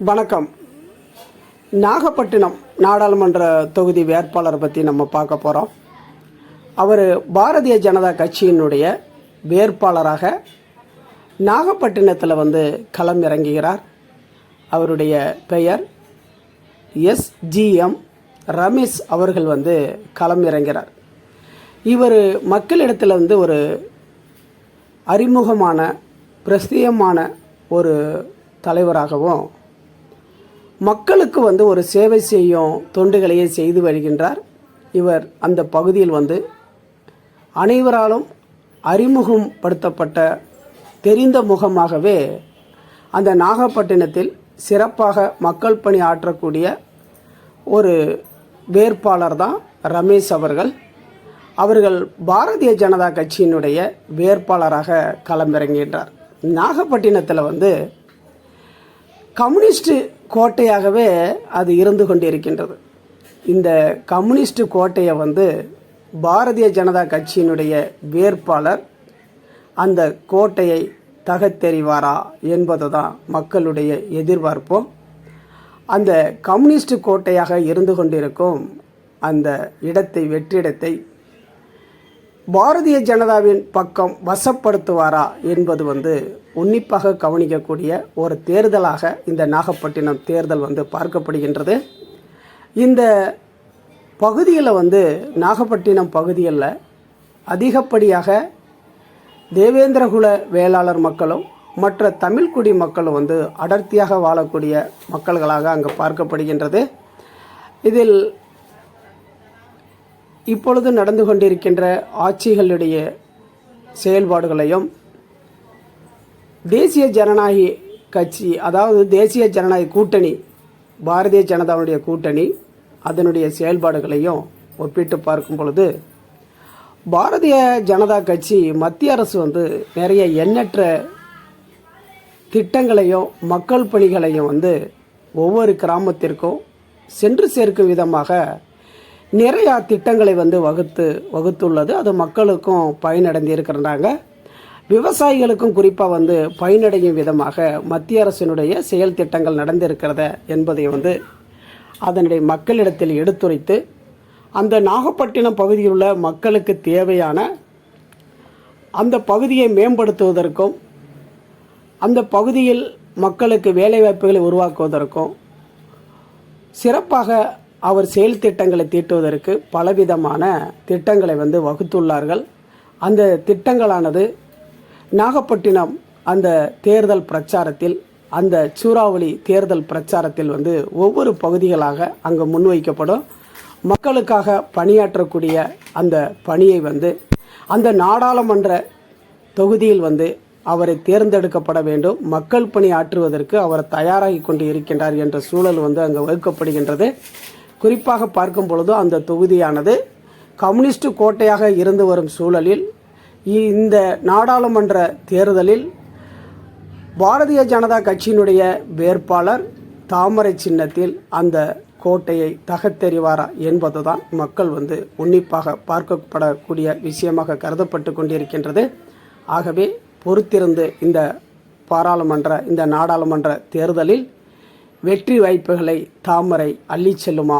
வணக்கம். நாகப்பட்டினம் நாடாளுமன்ற தொகுதி வேட்பாளரை பற்றி நம்ம பார்க்க போகிறோம் அவர் பாரதிய ஜனதா கட்சியினுடைய வேட்பாளராக நாகப்பட்டினத்தில் வந்து களம் இறங்குகிறார் அவருடைய பெயர் எஸ்ஜிஎம் ரமேஷ் அவர்கள் வந்து களம் இறங்கிறார் இவர் மக்களிடத்தில் வந்து ஒரு அறிமுகமான பிரசியமான ஒரு தலைவராகவும் மக்களுக்கு வந்து ஒரு சேவை செய்யும் தொண்டுகளையே செய்து வருகின்றார். இவர் அந்த பகுதியில் வந்து அனைவராலும் அறிமுகப்படுத்தப்பட்ட தெரிந்த முகமாகவே அந்த நாகப்பட்டினத்தில் சிறப்பாக மக்கள் பணி ஆற்றக்கூடிய ஒரு வேட்பாளர் தான் ரமேஷ் அவர்கள். அவர்கள் பாரதிய ஜனதா கட்சியினுடைய வேட்பாளராக களமிறங்குகின்றார். நாகப்பட்டினத்தில் வந்து கம்யூனிஸ்ட்டு கோட்டையாகவே அது இருந்து கொண்டிருக்கின்றது. இந்த கம்யூனிஸ்ட் கோட்டையை வந்து பாரதிய ஜனதா கட்சியினுடைய வேட்பாளர் அந்த கோட்டையை தகத்தெறிவாரா என்பது தான் மக்களுடைய எதிர்பார்ப்பும். அந்த கம்யூனிஸ்ட் கோட்டையாக இருந்து கொண்டிருக்கும் அந்த இடத்தை வெற்றிடத்தை பாரதிய ஜனதாவின் பக்கம் வசப்படுத்துவாரா என்பது வந்து உன்னிப்பாக கவனிக்கக்கூடிய ஒரு தேர்தலாக இந்த நாகப்பட்டினம் தேர்தல் வந்து பார்க்கப்படுகின்றது. இந்த பகுதியில் வந்து நாகப்பட்டினம் பகுதியில் அதிகப்படியாக தேவேந்திரகுல வேளாளர் மக்களும் மற்ற தமிழ்குடி மக்களும் வந்து அடர்த்தியாக வாழக்கூடிய மக்கள்களாக அங்கே பார்க்கப்படுகின்றது. இதில் இப்பொழுது நடந்து கொண்டிருக்கின்ற ஆட்சிகளுடைய செயல்பாடுகளையும் தேசிய ஜனநாயக கட்சி அதாவது தேசிய ஜனநாயக கூட்டணி பாரதிய ஜனதாவுடைய கூட்டணி அதனுடைய செயல்பாடுகளையும் ஒப்பிட்டு பார்க்கும் பொழுது பாரதிய ஜனதா கட்சி மத்திய அரசு வந்து நிறைய எண்ணற்ற திட்டங்களையும் மக்கள் பணிகளையும் வந்து ஒவ்வொரு கிராமத்திற்கும் சென்று சேர்க்கும் விதமாக நிறையா திட்டங்களை வந்து வகுத்து வகுத்துள்ளது. அது மக்களுக்கும் பயனடைந்து இருக்கிறாங்க விவசாயிகளுக்கும் குறிப்பாக வந்து பயனடையும் விதமாக மத்திய அரசினுடைய செயல் திட்டங்கள் நடந்திருக்கிறத என்பதை வந்து அதனுடைய மக்களிடத்தில் எடுத்துரைத்து அந்த நாகப்பட்டினம் பகுதியில் உள்ள மக்களுக்கு தேவையான அந்த பகுதியை மேம்படுத்துவதற்கும் அந்த பகுதியில் மக்களுக்கு வேலைவாய்ப்புகளை உருவாக்குவதற்கும் சிறப்பாக அவர் செயல் திட்டங்களை தீட்டுவதற்கு பலவிதமான திட்டங்களை வந்து வகுத்துள்ளார்கள். அந்த திட்டங்களானது நாகப்பட்டினம் அந்த தேர்தல் பிரச்சாரத்தில் அந்த சூறாவளி தேர்தல் பிரச்சாரத்தில் வந்து ஒவ்வொரு பகுதிகளாக அங்கு முன்வைக்கப்படும். மக்களுக்காக பணியாற்றக்கூடிய அந்த பணியை வந்து அந்த நாடாளுமன்ற தொகுதியில் வந்து அவரை தேர்ந்தெடுக்கப்பட வேண்டும். மக்கள் பணி ஆற்றுவதற்கு அவர் தயாராகி கொண்டு இருக்கின்றார் என்ற சூழல் வந்து அங்கு வகுக்கப்படுகின்றது. குறிப்பாக பார்க்கும் பொழுது அந்த தொகுதியானது கம்யூனிஸ்ட் கோட்டையாக இருந்து வரும் சூழலில் இந்த நாடாளுமன்ற தேர்தலில் பாரதிய ஜனதா கட்சியினுடைய வேட்பாளர் தாமரை சின்னத்தில் அந்த கோட்டையை தகத்தெறிவாரா என்பதுதான் மக்கள் வந்து உன்னிப்பாக பார்க்கப்படக்கூடிய விஷயமாக கருதப்பட்டு கொண்டிருக்கின்றது. ஆகவே பொறுத்திருந்து இந்த பாராளுமன்ற இந்த நாடாளுமன்ற தேர்தலில் வெற்றி வாய்ப்புகளை தாமரை அள்ளி செல்லுமா?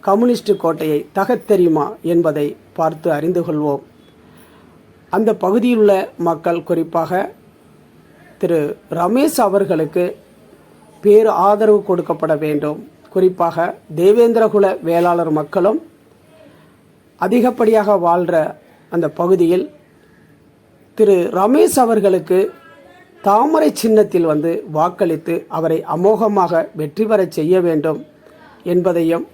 கம்யூனிஸ்ட் கோட்டையை தகத்தெறியுமா என்பதை பார்த்து அறிந்து கொள்வோம். அந்த பகுதியில் உள்ள மக்கள் குறிப்பாக திரு ரமேஷ் அவர்களுக்கு பேர் ஆதரவு கொடுக்கப்பட வேண்டும். குறிப்பாக தேவேந்திரகுல வேளாளர் மக்களும் அதிகப்படியாக வாழ்கிற அந்த பகுதியில் திரு ரமேஷ் அவர்களுக்கு தாமரை சின்னத்தில் வந்து வாக்களித்து அவரை அமோகமாக வெற்றி பெறச் செய்ய வேண்டும் என்பதையும்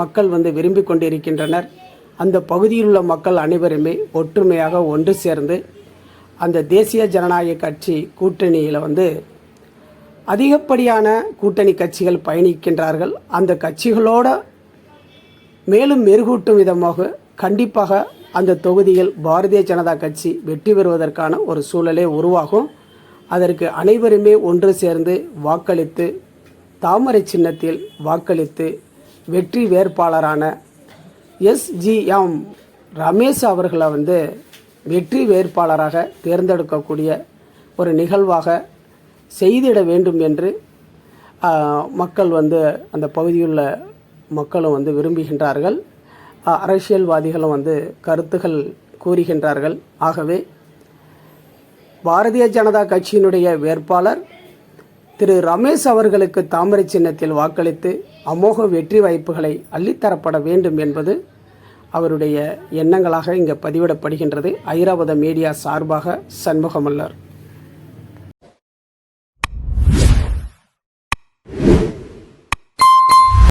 மக்கள் வந்து விரும்பி கொண்டிருக்கின்றனர். அந்த பகுதியில் உள்ள மக்கள் அனைவருமே ஒற்றுமையாக ஒன்று சேர்ந்து அந்த தேசிய ஜனநாயக கட்சி கூட்டணியில் வந்து அதிகப்படியான கூட்டணி கட்சிகள் பயணிக்கின்றார்கள். அந்த கட்சிகளோட மேலும் மெருகூட்டும் விதமாக கண்டிப்பாக அந்த தொகுதியில் பாரதிய ஜனதா கட்சி வெற்றி பெறுவதற்கான ஒரு சூழலே உருவாகும். அதற்கு அனைவருமே ஒன்று சேர்ந்து வாக்களித்து தாமரை சின்னத்தில் வாக்களித்து வெற்றி வேட்பாளரான எஸ்ஜிஎம் ரமேஷ் அவர்களை வந்து வெற்றி வேட்பாளராக தேர்ந்தெடுக்கக்கூடிய ஒரு நிகழ்வாக செய்திட வேண்டும் என்று மக்கள் வந்து அந்த பகுதியுள்ள மக்களும் வந்து விரும்புகின்றார்கள். அரசியல்வாதிகளும் வந்து கருத்துகள் கூறுகின்றார்கள். ஆகவே பாரதிய ஜனதா கட்சியினுடைய வேட்பாளர் திரு ரமேஷ் அவர்களுக்கு தாமரை சின்னத்தில் வாக்களித்து அமோக வெற்றி வாய்ப்புகளை அள்ளித்தரப்பட வேண்டும் என்பது அவருடைய எண்ணங்களாக இங்கே பதிவிடப்படுகின்றது. ஐராவத மீடியா சார்பாக சண்முகமல்லர்.